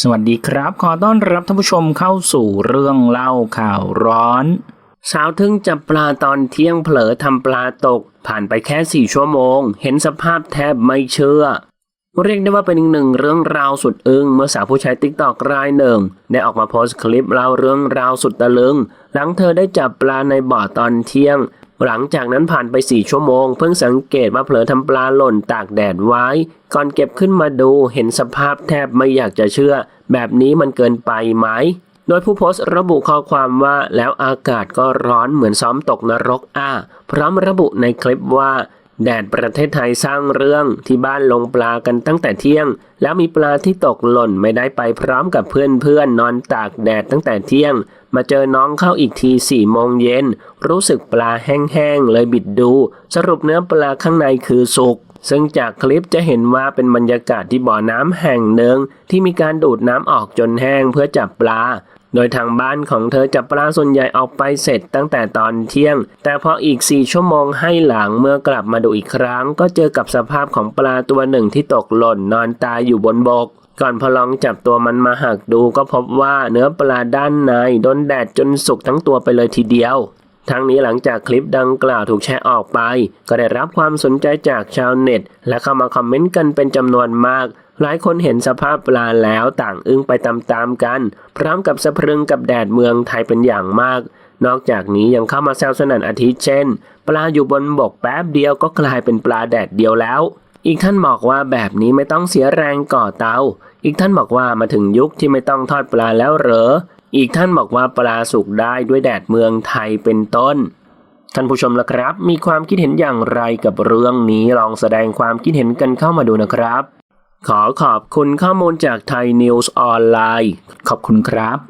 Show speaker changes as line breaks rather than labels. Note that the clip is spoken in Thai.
สวัสดีครับ ขอต้อนรับท่านผู้ชมเข้าสู่เรื่องเล่าข่าวร้อน
สาวทึ่งจับปลาตอนเที่ยงเผลอทำปลาตก ผ่านไปแค่สี่ชั่วโมง เห็นสภาพแทบไม่เชื่อ เรียกได้ว่าเป็นอีกหนึ่งเรื่องราวสุดอึ้งเมื่อสาวผู้ใช้ติ๊กตอกรายหนึ่ง ได้ออกมาโพสต์คลิปเล่าเรื่องราวสุดตะลึง หลังเธอได้จับปลาในบ่อตอนเที่ยง หลังจากนั้นผ่านไปสี่ชั่วโมง เพิ่งสังเกตว่าเผลอทำปลาหล่นตากแดดไว้ ก่อนเก็บขึ้นมาดูเห็นสภาพแทบไม่อยากจะเชื่อ แบบนี้มันเกินไปไหม โดยผู้โพสต์ระบุข้อความว่าแล้วอากาศก็ร้อนเหมือนซ้อมตกนรกอะพร้อมระบุในคลิปว่า แดดประเทศไทยสร้างเรื่องที่บ้านลงปลากันตั้งแต่เที่ยง แล้วมีปลาที่ตกหล่นไม่ได้ไปพร้อมกับเพื่อนๆนอนตากแดดตั้งแต่เที่ยง มาเจอน้องเข้าอีกทีสี่โมงเย็น รู้สึกปลาแห้งๆเลยบิดดู สรุปเนื้อปลาข้างในคือสุกซึ่งจากคลิปจะเห็นว่าเป็นบรรยากาศที่บ่อน้ำแห่งหนึ่งที่มีการดูดน้ำออกจนแห้งเพื่อจับปลา โดยทางบ้านของเธอจับปลาส่วนใหญ่ออกไปเสร็จตั้งแต่ตอนเที่ยง แต่พออีก 4 ชั่วโมงให้หลังเมื่อกลับมาดูอีกครั้ง ก็เจอกับสภาพของปลาตัวหนึ่งที่ตกหล่นนอนตายอยู่บนบก ก่อนพอลองจับตัวมันมาหักดูก็พบว่าเนื้อปลาด้านในโดนแดดจนสุกทั้งตัวไปเลยทีเดียวทั้งนี้หลังจากคลิปดังกล่าวถูกแชร์ออกไป ก็ได้รับความสนใจจากชาวเน็ต และเข้ามาคอมเมนต์กันเป็นจำนวนมาก หลายคนเห็นสภาพปลาแล้วต่างอึ้งไปตามๆกัน พร้อมกับสะพรึงกับแดดเมืองไทยเป็นอย่างมาก นอกจากนี้ยังเข้ามาแซวสนั่นอาทิตย์เช่น ปลาอยู่บนบกแป๊บเดียวก็กลายเป็นปลาแดดเดียวแล้ว อีกท่านบอกว่าแบบนี้ไม่ต้องเสียแรงก่อเตา อีกท่านบอกว่ามาถึงยุคที่ไม่ต้องทอดปลาแล้วเหรอ อีกท่านบอกว่าปลาสุกได้ด้วยแดดเมืองไทยเป็นต้นท่านผู้ชมละครับ มีความคิดเห็นอย่างไรกับเรื่องนี้ลองแสดงความคิดเห็นกันเข้ามาดูนะครับ ขอขอบคุณข้อมูลจากไทยนิวส์ออนไลน์
ขอบคุณครับ